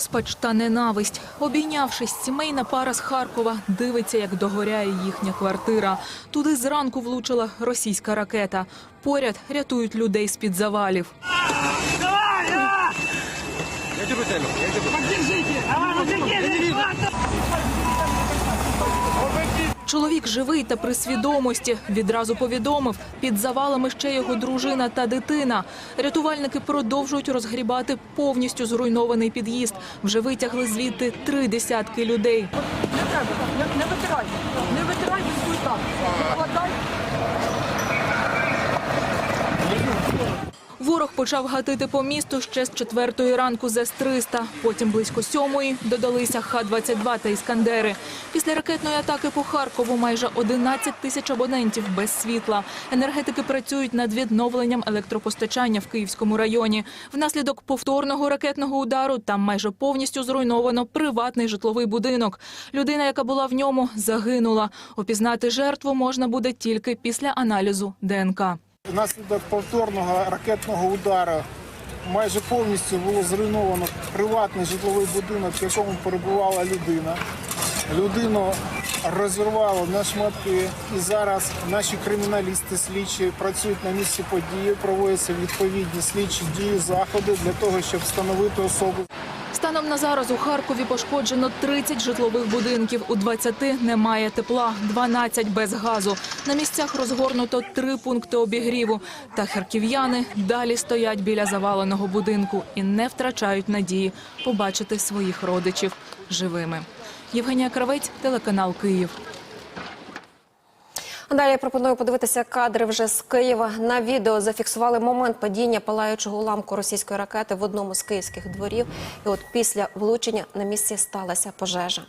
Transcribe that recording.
Розпач та ненависть. Обійнявшись, сімейна пара з Харкова дивиться, як догоряє їхня квартира. Туди зранку влучила російська ракета. Поряд рятують людей з-під завалів. Чоловік живий та при свідомості. Відразу повідомив, під завалами ще його дружина та дитина. Рятувальники продовжують розгрібати повністю зруйнований під'їзд. Вже витягли звідти три десятки людей. Не треба, не, не Ворог почав гатити по місту ще з четвертої ранку з С-300. Потім близько сьомої додалися Х-22 та Іскандери. Після ракетної атаки по Харкову майже 11 тисяч абонентів без світла. Енергетики працюють над відновленням електропостачання в Київському районі. Внаслідок повторного ракетного удару там майже повністю зруйновано приватний житловий будинок. Людина, яка була в ньому, загинула. Опізнати жертву можна буде тільки після аналізу ДНК. Внаслідок повторного ракетного удару майже повністю було зруйновано приватний житловий будинок, в якому перебувала людина. Людину розірвало на шматки, і зараз наші криміналісти слідчі працюють на місці події, проводяться відповідні слідчі дії, заходи для того, щоб встановити особу. Станом на зараз у Харкові пошкоджено 30 житлових будинків. У 20 немає тепла, 12 без газу. На місцях розгорнуто три пункти обігріву. Та харків'яни далі стоять біля заваленого будинку і не втрачають надії побачити своїх родичів живими. Євгенія Кравець, телеканал Київ. Далі я пропоную подивитися кадри вже з Києва. На відео зафіксували момент падіння палаючого уламку російської ракети в одному з київських дворів. І от після влучення на місці сталася пожежа.